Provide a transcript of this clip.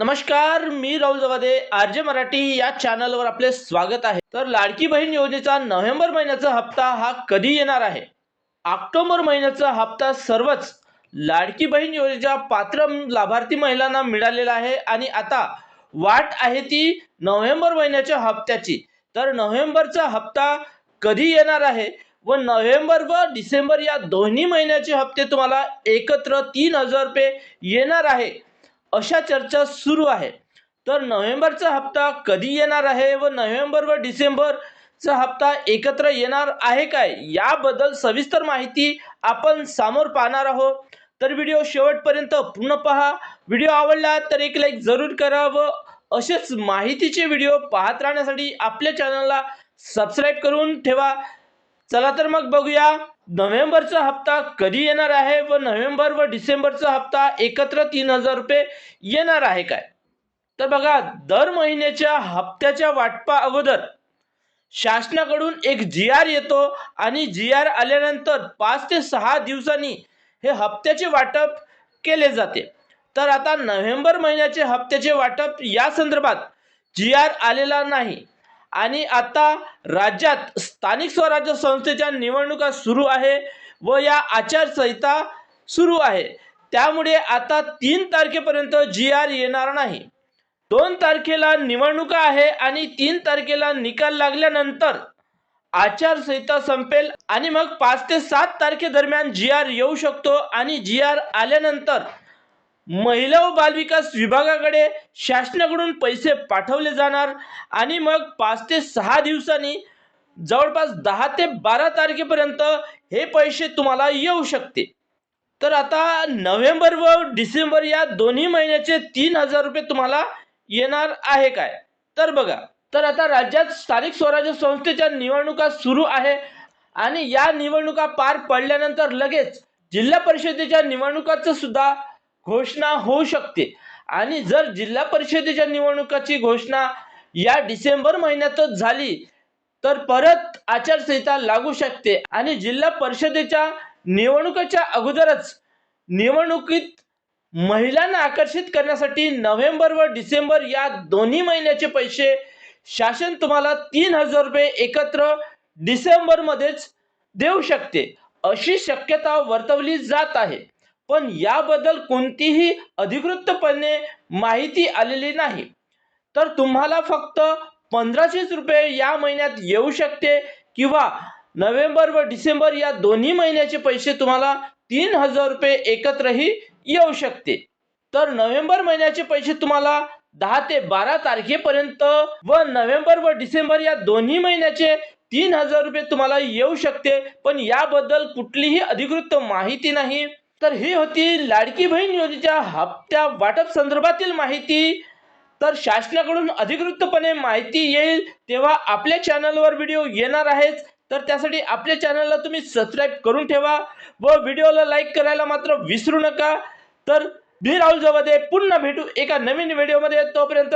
नमस्कार मी Rahul Jawade. R J Marathi या चॅनलवर आपले स्वागत आहे. तर लाडकी बहीण योजनेचा नोव्हेंबर महिन्याचा हप्ता हा कधी येणार आहे? ऑक्टोबर महिन्याचा हप्ता सर्वच लाडकी बहीण योजनेच्या पात्र लाभार्थी महिलांना मिळालेला आहे आणि आता वाट आहे ती नोव्हेंबर महिन्याच्या हप्त्याची. तर नोव्हेंबरचा हप्ता कधी येणार आहे व नोव्हेंबर व डिसेंबर या दोन्ही महिन्याचे हप्ते तुम्हाला एकत्र तीन हजार रुपये येणार आहे. अशा चर्चा सुरू आहे. तर नोव्हेंबरचा हप्ता कधी येणार आहे व नोव्हेंबर व डिसेंबरचा हप्ता एकत्र येणार आहे काय? याबद्दल सविस्तर माहिती आपण समोर पाहणार आहोत. तर व्हिडिओ शेवटपर्यंत पूर्ण पहा. व्हिडिओ आवडला तर एक लाईक जरूर करा व असेच माहितीचे व्हिडिओ पाहत राहण्यासाठी आपल्या चॅनलला सबस्क्राईब करून ठेवा. चला तर मग बघूया. नोव्हेंबरचा हप्ता कधी येणार आहे व नोव्हेंबर व डिसेंबरचा हप्ता एकत्र तीन हजार रुपये येणार आहे काय? तर बघा दर महिन्याच्या हप्त्याच्या वाटपा अगोदर शासनाकडून एक जी आर येतो आणि जी आर आल्यानंतर पाच ते सहा दिवसांनी हे हप्त्याचे वाटप केले जाते. तर आता नोव्हेंबर महिन्याचे हप्त्याचे वाटप या संदर्भात जी आर आलेला नाही. आणि आता राज्यात स्थानिक स्वराज्य संस्थेच्या निवडणुका सुरू आहे व या आचारसंहिता सुरू आहे. त्यामुळे आता तीन तारखेपर्यंत जी आर येणार नाही. दोन तारखेला निवडणुका आहे आणि तीन तारखेला निकाल लागल्यानंतर आचारसंहिता संपेल आणि मग पाच ते सात तारखेदरम्यान जी आर येऊ शकतो आणि जी आर आल्यानंतर महिला व बालविकास विभागाकडे शासनाकडून पैसे पाठवले जाणार आणि मग पाच ते सहा दिवसांनी जवळपास दहा ते बारा तारखेपर्यंत हे पैसे तुम्हाला येऊ शकते. तर आता नोव्हेंबर व डिसेंबर या दोन्ही महिन्याचे तीन हजार रुपये तुम्हाला येणार आहे काय? तर बघा तर आता राज्यात स्थानिक स्वराज्य संस्थेच्या निवडणुका सुरू आहे आणि या निवडणुका पार पडल्यानंतर लगेच जिल्हा परिषदेच्या निवडणुकाचं सुद्धा घोषणा होऊ शकते. आणि जर जिल्हा परिषदेच्या निवडणुकाची घोषणा या डिसेंबर महिन्यातच झाली तर परत आचारसंहिता लागू शकते. आणि जिल्हा परिषदेच्या निवडणुकीच्या अगोदरच निवडणुकीत महिलांना आकर्षित करण्यासाठी नोव्हेंबर व डिसेंबर या दोन्ही महिन्याचे पैसे शासन तुम्हाला तीन हजार रुपये एकत्र डिसेंबरमध्येच देऊ शकते. अशी शक्यता वर्तवली जात आहे. पण याबद्दल कोणतीही अधिकृतपणे माहिती आलेली नाही. तर तुम्हाला फक्त पंधराशेच रुपये या महिन्यात येऊ शकते किंवा नोव्हेंबर व डिसेंबर या दोन्ही महिन्याचे पैसे तुम्हाला तीन हजार रुपये एकत्रही येऊ शकते. तर नोव्हेंबर महिन्याचे पैसे तुम्हाला दहा ते बारा तारखेपर्यंत व नोव्हेंबर व डिसेंबर या दोन्ही महिन्याचे तीन हजार रुपये तुम्हाला येऊ शकते. पण याबद्दल कुठलीही अधिकृत माहिती नाही. तर ही होती लाडकी बहीण योजनेच्या हप्त्या वाटप संदर्भातील माहिती. तर शासनाकडून अधिकृतपणे माहिती येईल तेव्हा आपल्या चॅनलवर व्हिडिओ येणार आहेच तर त्यासाठी आपल्या चॅनलला तुम्ही सबस्क्राईब करून ठेवा व व्हिडिओला लाईक करायला मात्र विसरू नका. तर मी राहुल जवादे पुन्हा भेटू एका नवीन व्हिडिओमध्ये. तोपर्यंत